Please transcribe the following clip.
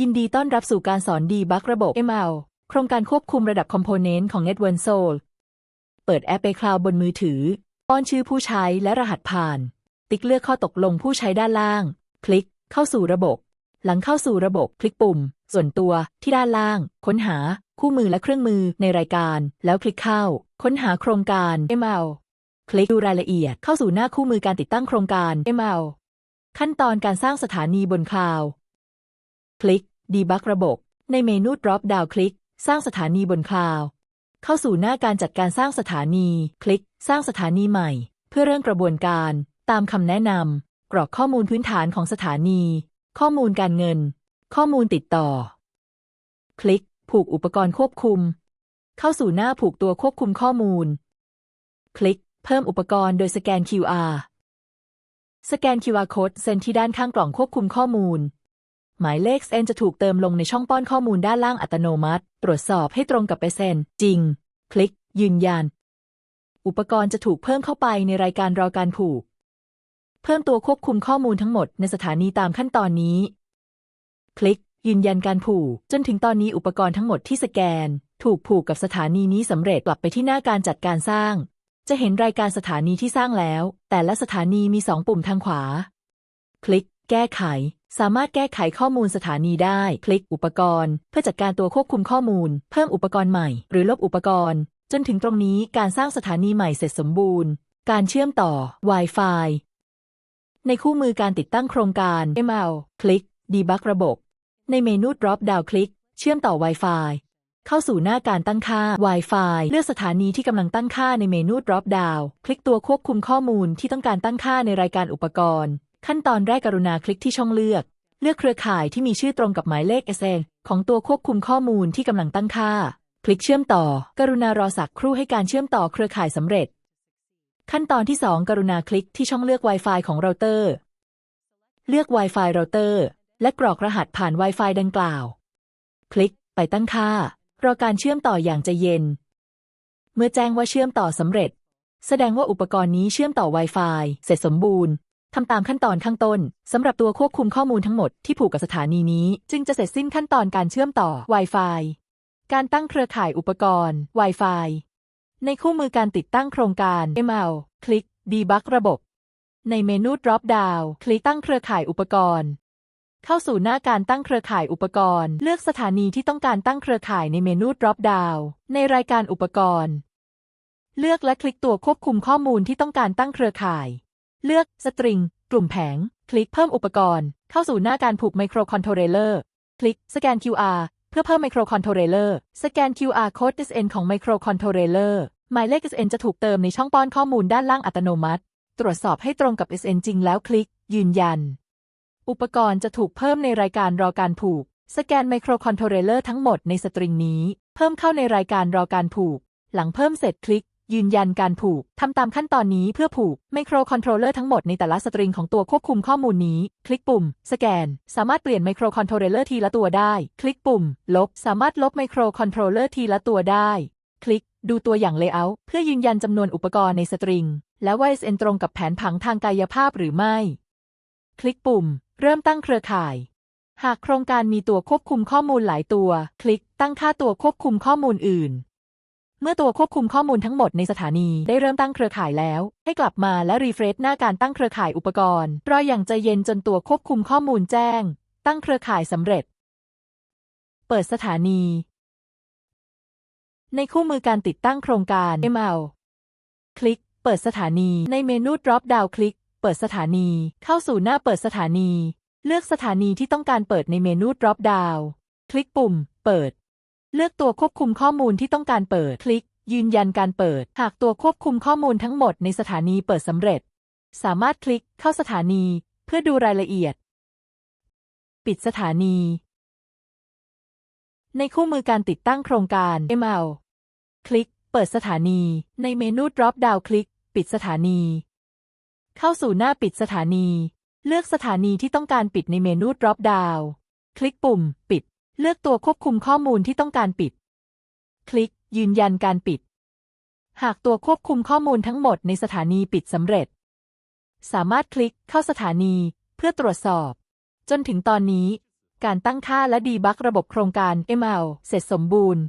ยินดีต้อนรับสู่การสอนดีบักระบบ ML โครงการควบคุมระดับคอมโพเนนต์ของ Network Soul เปิดแอปไปคลาวบนมือถือ ป้อนชื่อผู้ใช้และรหัสผ่าน ติ๊กเลือกข้อตกลงผู้ใช้ด้านล่าง คลิก เข้าสู่ระบบ หลังเข้าสู่ระบบคลิกปุ่ม ส่วนตัวที่ด้านล่าง ค้นหา คู่มือและเครื่องมือในรายการ แล้วคลิกเข้า ค้นหาโครงการ ML คลิกดูรายละเอียดเข้าสู่หน้าคู่มือการติดตั้งโครงการ ML ขั้นตอนการสร้างสถานีบนคลาวด์ ลิก ดีบักระบบ ในเมนู drop down คลิก สร้างสถานีบนคลาวด์เข้าสู่หน้าการจัดการสร้างสถานี คลิก สร้างสถานีใหม่ เพื่อเริ่มกระบวนการ ตามคำแนะนำ กรอกข้อมูลพื้นฐานของสถานี ข้อมูลการเงิน ข้อมูลติดต่อ คลิก ผูกอุปกรณ์ควบคุม เข้าสู่หน้าผูกตัวควบคุมข้อมูล คลิก เพิ่มอุปกรณ์โดยสแกน QR สแกน QR code เซ็นที่ด้านข้างกล่องควบคุมข้อมูล หมายเลขเซ็นจะถูกเติมลงในช่องป้อนข้อมูลด้านล่างอัตโนมัติ ตรวจสอบให้ตรงกับเปอร์เซ็นต์จริง คลิก ยืนยัน อุปกรณ์จะถูกเพิ่มเข้าไปในรายการรอการผูก เพิ่มตัวควบคุมข้อมูลทั้งหมดในสถานีตามขั้นตอนนี้ คลิก ยืนยันการผูก จนถึงตอนนี้อุปกรณ์ทั้งหมดที่สแกน ถูกผูกกับสถานีนี้สำเร็จกลับไปที่หน้าการจัดการสร้าง จะเห็นรายการสถานีที่สร้างแล้ว แต่ละสถานีมีสองปุ่มทางขวา คลิก แก้ไข สามารถแก้ไขข้อมูลสถานีได้ คลิกอุปกรณ์ เพื่อจัดการตัวควบคุมข้อมูล เพิ่มอุปกรณ์ใหม่ หรือลบอุปกรณ์ จนถึงตรงนี้การสร้างสถานีใหม่เสร็จสมบูรณ์ การเชื่อมต่อ Wi-Fi ในคู่มือการติดตั้งโครงการ ML คลิก Debug ระบบ ในเมนู Drop Down คลิก เชื่อมต่อ Wi-Fi เข้าสู่หน้าการตั้งค่า Wi-Fi เลือกสถานีที่กำลังตั้งค่าในเมนู Drop Down คลิกตัวควบคุมข้อมูลที่ต้องการตั้งค่าในรายการอุปกรณ์ ขั้นตอนแรกกรุณาคลิกที่ช่องเลือก เลือกเครือข่ายที่มีชื่อตรงกับหมายเลข SN ของตัวควบคุมข้อมูลที่กำลังตั้งค่า คลิกเชื่อมต่อ กรุณารอสักครู่ให้การเชื่อมต่อเครือข่ายสำเร็จ ขั้นตอนที่ 2 กรุณาคลิกที่ช่องเลือก Wi-Fi ของเราเตอร์ เลือก Wi-Fi เราเตอร์ และกรอกรหัสผ่าน Wi-Fi ดังกล่าว คลิกไปตั้งค่า รอการเชื่อมต่ออย่างใจเย็น เมื่อแจ้งว่าเชื่อมต่อสำเร็จ แสดงว่าอุปกรณ์นี้เชื่อมต่อ Wi-Fi เสร็จสมบูรณ์ ทำตามขั้นตอนข้างต้นสำหรับตัวควบคุมข้อมูลทั้งหมดที่ผูกกับสถานีนี้ จึงจะเสร็จสิ้นขั้นตอนการเชื่อมต่อ Wi-Fi การตั้งเครือข่ายอุปกรณ์ Wi-Fi ในคู่มือการติดตั้งโครงการ ML คลิก Debug ระบบ ในเมนู Drop Down คลิกตั้งเครือข่ายอุปกรณ์ เข้าสู่หน้าการตั้งเครือข่ายอุปกรณ์ เลือกสถานีที่ต้องการตั้งเครือข่ายในเมนู Drop Down ในรายการอุปกรณ์ เลือกและคลิกตัวควบคุมข้อมูลที่ต้องการตั้งเครือข่าย เลือกสตริง กลุ่มแผง คลิกเพิ่มอุปกรณ์ เข้าสู่หน้าการผูกไมโครคอนโทรเลอร์ คลิกสแกน QR เพื่อเพิ่มไมโครคอนโทรเลอร์สแกน QR code SN ของไมโครคอนโทรเลอร์หมายเลข SN จะถูกเติมในช่องป้อนข้อมูลด้านล่างอัตโนมัติ ตรวจสอบให้ตรงกับ SN จริงแล้วคลิก ยืนยัน อุปกรณ์จะถูกเพิ่มในรายการรอการผูก สแกนไมโครคอนโทรเลอร์ทั้งหมดในสตริงนี้ เพิ่มเข้าในรายการรอการผูก หลังเพิ่มเสร็จคลิก ยืนยันการผูก ทำตามขั้นตอนนี้เพื่อผูกไมโครคอนโทรลเลอร์ทั้งหมดในแต่ละสตริงของตัวควบคุมข้อมูลนี้ คลิกปุ่ม สแกน สามารถเปลี่ยนไมโครคอนโทรลเลอร์ทีละตัวได้ คลิกปุ่ม ลบ สามารถลบไมโครคอนโทรลเลอร์ทีละตัวได้ คลิก ดูตัวอย่างเลเยอร์เพื่อยืนยันจำนวนอุปกรณ์ในสตริง และว่า SN ตรงกับแผนผังทางกายภาพหรือไม่ คลิกปุ่ม เริ่มตั้งเครือข่าย หากโครงการมีตัวควบคุมข้อมูลหลายตัว คลิก ตั้งค่าตัวควบคุมข้อมูลอื่น เมื่อตัวควบคุมข้อมูลทั้งหมดในสถานีได้เริ่มตั้งเครือข่ายแล้ว ให้กลับมาและรีเฟรชหน้าการตั้งเครือข่ายอุปกรณ์ รออย่างใจเย็นจนตัวควบคุมข้อมูลแจ้ง ตั้งเครือข่ายสำเร็จ เปิดสถานี ในคู่มือการติดตั้งโครงการ ML คลิก เปิดสถานี ในเมนู Drop Down คลิก เปิดสถานี เข้าสู่หน้าเปิดสถานี เลือกสถานีที่ต้องการเปิดในเมนู Drop Down คลิกปุ่ม เปิด เลือกตัวควบคุมข้อมูลที่ต้องการเปิด คลิก ยืนยันการเปิด หากตัวควบคุมข้อมูลทั้งหมดในสถานีเปิดสำเร็จ สามารถคลิกเข้าสถานี เพื่อดูรายละเอียด ปิดสถานี ในคู่มือการติดตั้งโครงการ ML คลิก เปิดสถานี ในเมนู Drop Down คลิก ปิดสถานี เข้าสู่หน้าปิดสถานี เลือกสถานีที่ต้องการปิดในเมนู Drop Down คลิกปุ่ม ปิด เลือกตัวควบคุมข้อมูลที่ต้องการปิด คลิก ยืนยันการปิด หากตัวควบคุมข้อมูลทั้งหมดในสถานีปิดสำเร็จ สามารถคลิกเข้าสถานีเพื่อตรวจสอบ จนถึงตอนนี้ การตั้งค่าและดีบักระบบโครงการ ML เสร็จสมบูรณ์